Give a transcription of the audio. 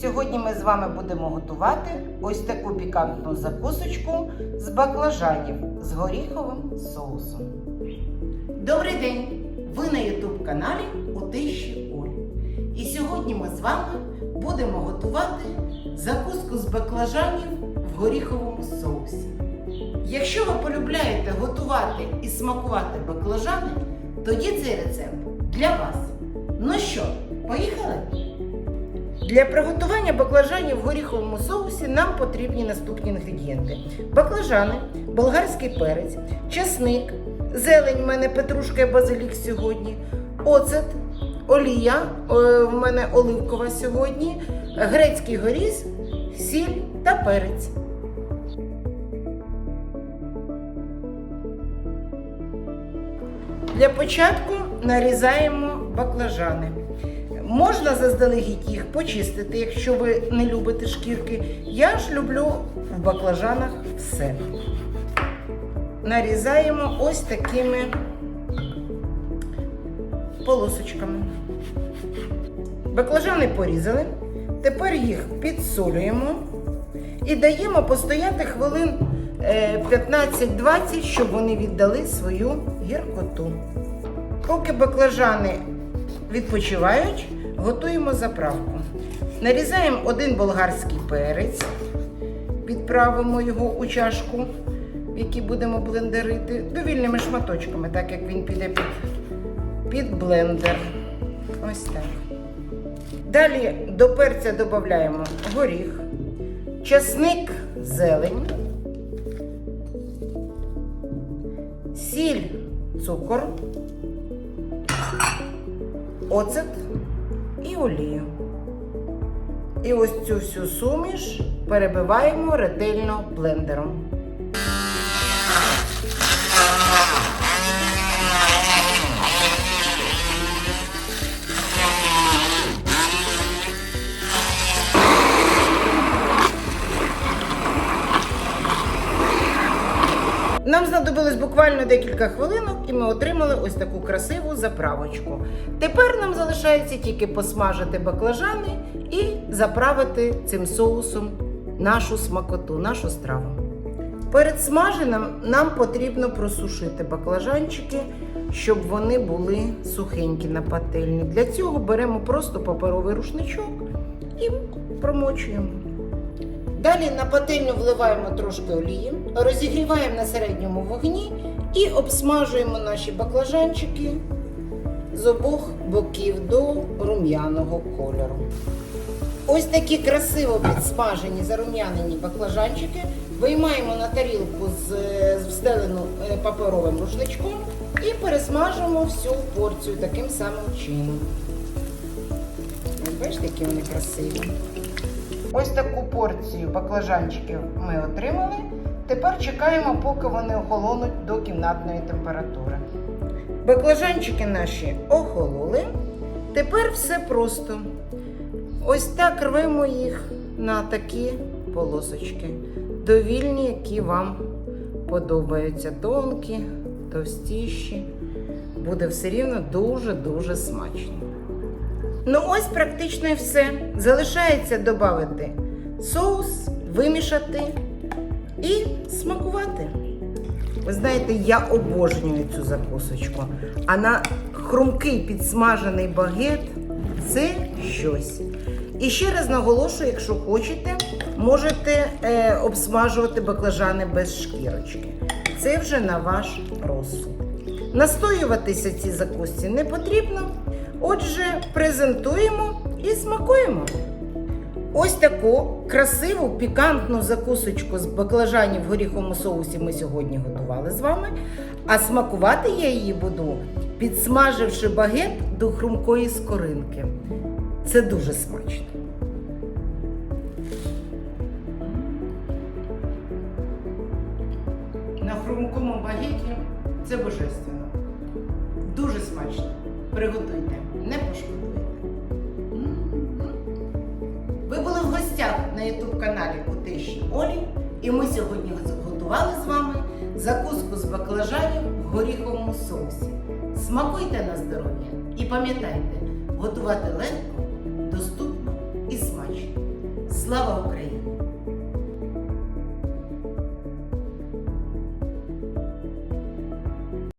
Сьогодні ми з вами будемо готувати ось таку пікантну закусочку з баклажанів з горіховим соусом. Добрий день! Ви на YouTube каналі у тиші Оль. І сьогодні ми з вами будемо готувати закуску з баклажанів в горіховому соусі. Якщо ви полюбляєте готувати і смакувати баклажани, тоді цей рецепт для вас. Ну що, поїхали? Для приготування баклажанів в горіховому соусі нам потрібні наступні інгредієнти: баклажани, болгарський перець, часник, зелень в мене петрушка і базилік сьогодні, оцет, олія, е, в мене оливкова сьогодні, грецький горіз, сіль та перець. Для початку нарізаємо баклажани. Можна заздалегідь їх почистити, якщо ви не любите шкірки. Я ж люблю в баклажанах все. Нарізаємо ось такими полосочками. Баклажани порізали. Тепер їх підсолюємо і даємо постояти хвилин е, 15-20, щоб вони віддали свою гіркоту. Поки баклажани відпочивають, готуємо заправку. Нарізаємо один болгарський перець, відправимо його у чашку, в якій будемо блендерити, довільними шматочками, так як він піде під, під блендер. Ось так. Далі до перця додаємо горіх, часник, зелень, сіль, цукор оцет і олію. І ось цю всю суміш перебиваємо ретельно блендером. Знадобилось буквально декілька хвилинок, і ми отримали ось таку красиву заправочку. Тепер нам залишається тільки посмажити баклажани і заправити цим соусом нашу смакоту, нашу страву. Перед смаженням нам потрібно просушити баклажанчики, щоб вони були сухенькі на пательні. Для цього беремо просто паперовий рушничок і промочуємо. Далі на пательню вливаємо трошки олії, розігріваємо на середньому вогні і обсмажуємо наші баклажанчики з обох боків до рум'яного кольору. Ось такі красиво підсмажені зарум'янені баклажанчики виймаємо на тарілку з, встелену е, паперовим рушничком і пересмажимо всю порцію таким самим чином. Бачите, які вони красиві. Ось таку порцію баклажанчиків ми отримали. Тепер чекаємо, поки вони охолонуть до кімнатної температури. Баклажанчики наші охололи. Тепер все просто. Ось так рвемо їх на такі полосочки. Довільні, які вам подобаються. Тонкі, товстіші. Буде все рівно дуже-дуже смачно. Ну ось практично і все. Залишається додати соус, вимішати і смакувати. Ви знаєте, я обожнюю цю закусочку. А на хрумкий підсмажений багет це щось. І ще раз наголошую, якщо хочете, можете е, обсмажувати баклажани без шкірочки. Це вже на ваш розсуд. Настоюватися цій закусці не потрібно. Отже, презентуємо і смакуємо. Ось таку красиву пікантну закусочку з баклажанів в горіховому соусі ми сьогодні готували з вами. А смакувати я її буду, підсмаживши багет до хрумкої скоринки. Це дуже смачно. На хрумкому багеті це божественно. Дуже смачно. Приготуйте, не пошкодуєте. Ви були в гостях на YouTube каналі у Олі, і ми сьогодні готували з вами закуску з баклажанів в горіховому соусі. Смакуйте на здоров'я і пам'ятайте, готувати легко, доступно і смачно. Слава Україні!